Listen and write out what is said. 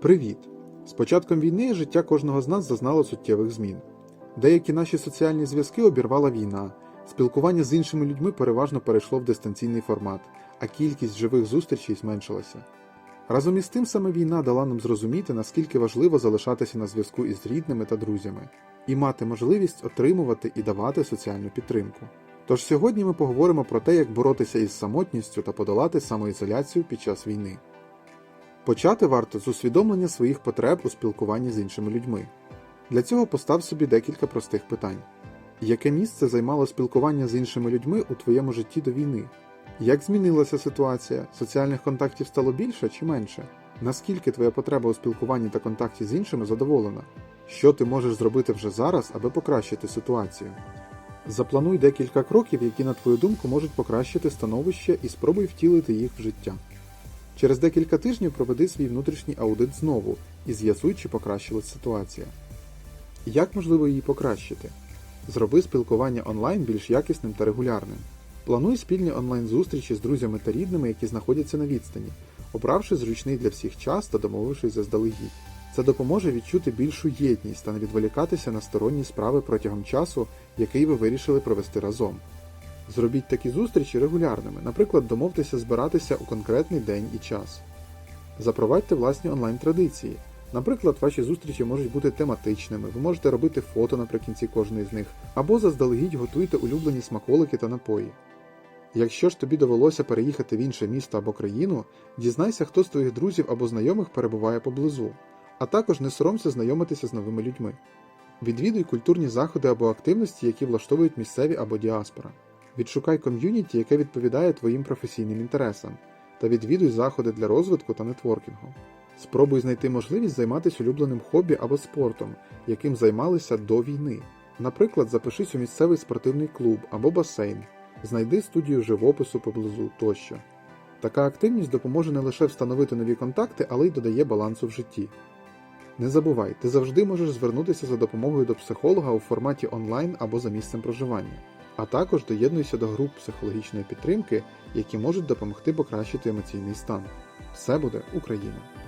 Привіт! З початком війни життя кожного з нас зазнало суттєвих змін. Деякі наші соціальні зв'язки обірвала війна, спілкування з іншими людьми переважно перейшло в дистанційний формат, а кількість живих зустрічей зменшилася. Разом із тим саме війна дала нам зрозуміти, наскільки важливо залишатися на зв'язку із рідними та друзями і мати можливість отримувати і давати соціальну підтримку. Тож сьогодні ми поговоримо про те, як боротися із самотністю та подолати самоізоляцію під час війни. Почати варто з усвідомлення своїх потреб у спілкуванні з іншими людьми. Для цього постав собі декілька простих питань: яке місце займало спілкування з іншими людьми у твоєму житті до війни? Як змінилася ситуація? Соціальних контактів стало більше чи менше? Наскільки твоя потреба у спілкуванні та контакті з іншими задоволена? Що ти можеш зробити вже зараз, аби покращити ситуацію? Заплануй декілька кроків, які, на твою думку, можуть покращити становище і спробуй втілити їх в життя. Через декілька тижнів проведи свій внутрішній аудит знову і з'ясуй, чи покращилась ситуація. Як можливо її покращити? Зроби спілкування онлайн більш якісним та регулярним. Плануй спільні онлайн-зустрічі з друзями та рідними, які знаходяться на відстані, обравши зручний для всіх час та домовившись заздалегідь. Це допоможе відчути більшу єдність та не відволікатися на сторонні справи протягом часу, який ви вирішили провести разом. Зробіть такі зустрічі регулярними, наприклад, домовтеся збиратися у конкретний день і час. Запровадьте власні онлайн-традиції. Наприклад, ваші зустрічі можуть бути тематичними, ви можете робити фото наприкінці кожної з них, або заздалегідь готуйте улюблені смаколики та напої. Якщо ж тобі довелося переїхати в інше місто або країну, дізнайся, хто з твоїх друзів або знайомих перебуває поблизу, а також не соромся знайомитися з новими людьми. Відвідуй культурні заходи або активності, які влаштовують місцеві або діаспора. Відшукай ком'юніті, яке відповідає твоїм професійним інтересам, та відвідуй заходи для розвитку та нетворкінгу. Спробуй знайти можливість займатися улюбленим хобі або спортом, яким займалися до війни. Наприклад, запишись у місцевий спортивний клуб або басейн, знайди студію живопису поблизу тощо. Така активність допоможе не лише встановити нові контакти, але й додає балансу в житті. Не забувай, ти завжди можеш звернутися за допомогою до психолога у форматі онлайн або за місцем проживання, а також доєднуйся до груп психологічної підтримки, які можуть допомогти покращити емоційний стан. Все буде Україна!